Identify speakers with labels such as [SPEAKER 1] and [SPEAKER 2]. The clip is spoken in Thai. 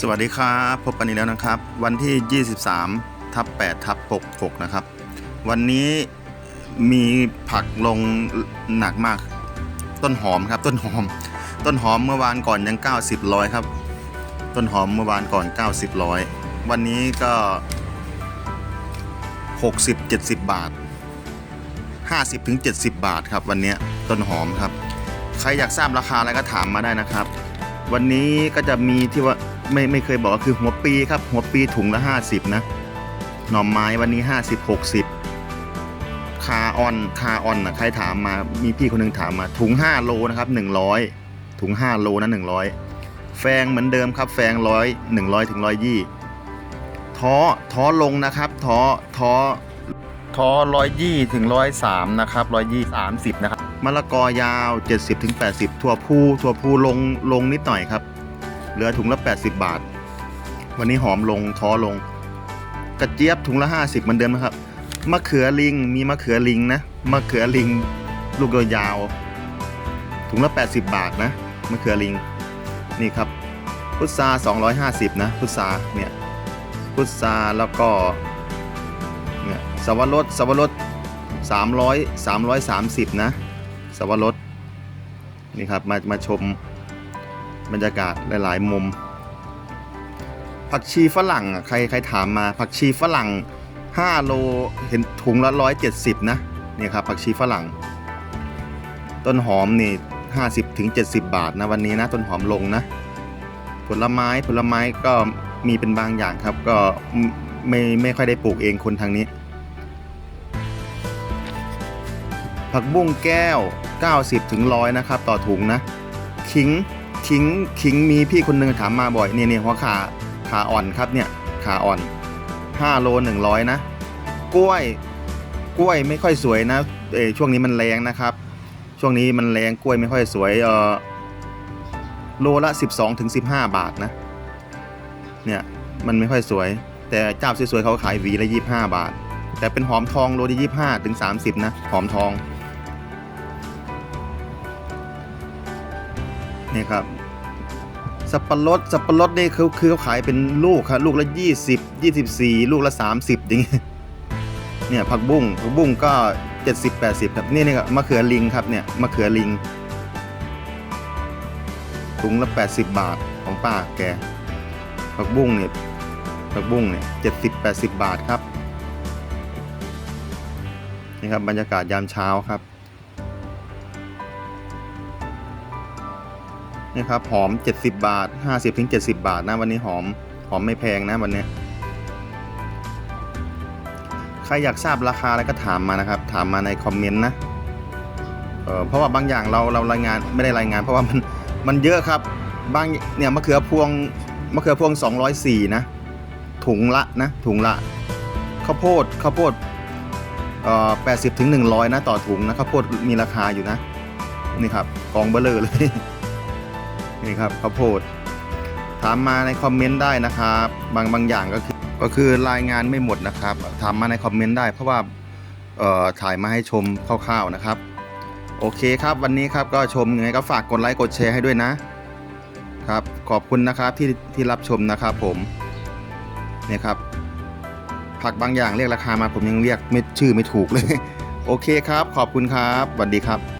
[SPEAKER 1] สวัสดีครับพบกันอีกแล้วนะครับ วันที่ 23ทับ8ทับ66 นะครับ วันนี้มีผักลงหนักมาก ต้นหอมครับ ต้นหอม ต้นหอมเมื่อวานก่อนยัง 90ร้อยครับ ต้นหอมเมื่อวานก่อน 90ร้อยวันนี้ก็ 60 70 บาท 50ถึง70 บาทครับ วันนี้ต้นหอมครับ ใครอยากทราบราคาอะไรก็ถามมาได้นะครับ วันนี้ก็จะมีที่ว่า ไม่ไม่เคยบอกคือหัวปีครับ หัวปีถุงละ 50 นะ หน่อไม้วันนี้ 50 60 คาออนคาออนนะใครถามมามีพี่คนหนึงถามมา ถุง 5 โลนะครับ 100 ถุง 5 โลนะ 100 แฟงเหมือนเดิมครับ แฟงร้อย100ถึง120ท้อท้อลงนะครับท้อท้อท้อ120ถึง103นะครับ120 30นะครับมะละกอยาว 70ถึง80 ถั่วพูถั่วพูลงลงนิดหน่อยครับ เหลือถุงละ 80 บาท วันนี้หอมลงท้อลง กระเจี๊ยบถุงละ 50เหมือนเดิมนะครับมะเขือลิงมีมะเขือลิงนะมะเขือลิง ลูกยาวๆถุงละ 80 บาทนะมะเขือลิงนี่ครับ พุทรา250 นะ พุทราเนี่ยพุทราแล้วก็เนี่ยสวรสสวรส300 330 นะ สวรสนี่ครับมามาชม บรรยากาศหลาย ๆ มุม ผักชีฝรั่งอะใครใครถามมาผักชีฝรั่ง 5 โลเห็นถุงละ 170 นะเนี่ยครับผักชีฝรั่ง ต้นหอมนี่50ถึง70 บาทนะวันนี้นะต้นหอมลงนะ ผลไม้ผลไม้ก็มีเป็นบางอย่างครับ ก็ไม่ไม่ค่อยได้ปลูกเองคนทางนี้ ผักบุ้งแก้ว 90ถึง100นะครับต่อถุงนะ ขิง ขิงขิงมีพี่คนหนึงถามมาบ่อยเนี่ยเนี่ยหัวขาขาอ่อนครับเนี่ยขาอ่อน5โล100 นะ กล้วยกล้วยไม่ค่อยสวยนะเออช่วงนี้มันแรงนะครับ ช่วงนี้มันแรงกล้วยไม่ค่อยสวยเออโลละ 12ถึง15 บาทนะ เนี่ยมันไม่ค่อยสวย แต่เจ้าสวยๆเขาขายหวีละ 25 บาท แต่เป็นหอมทองโลละ25ถึง30 นะ หอมทอง นี่ครับสับปะรดสับปะรดนี่คือคือเขาขายเป็นลูกครับลูกละ 20 24 ลูกละ 30 อย่างเงี้ยเนี่ยผักบุ้งผักบุ้งก็ 70 80ครับนี่นี่ครับมะเขือลิงครับเนี่ยมะเขือลิงถุงละ 80 บาทของป้าแกผักบุ้งเนี่ยผักบุ้งเนี่ย70 80บาทครับนี่ครับบรรยากาศยามเช้าครับ นี่ครับหอม 70 บาท 50ถึง70 บาทนะวันนี้หอมหอมไม่แพงนะวันนี้ใครอยากทราบราคาอะไรก็ถามมานะครับ ถามมาในคอมเมนต์นะเออเพราะว่าบางอย่างเราเรารายงานไม่ได้รายงาน เพราะว่ามันมันเยอะครับบางเนี่ยมะเขือพวงมะเขือพวง 204 นะ ถุงละนะถุงละข้าวโพดข้าวโพดเอ่อ80ถึง100นะต่อถุงนะข้าวโพดมีราคาอยู่นะนี่ครับกองเบลเลอร์เลย นี่ครับข้าวโพด ถามมาในคอมเมนต์ได้นะครับ บางบางอย่างก็คือก็คือรายงานไม่หมดนะครับ ถามมาในคอมเมนต์ได้ เพราะว่าเอ่อถ่ายมาให้ชมคร่าวๆนะครับ โอเคครับวันนี้ครับก็ชมยังไงก็ฝากกดไลค์กดแชร์ให้ด้วยนะครับ ขอบคุณนะครับที่ที่รับชมนะครับผมเนี่ยครับผักบางอย่างเรียกราคามาผมยังเรียกไม่ชื่อไม่ถูกเลย โอเคครับ ขอบคุณครับสวัสดีครับ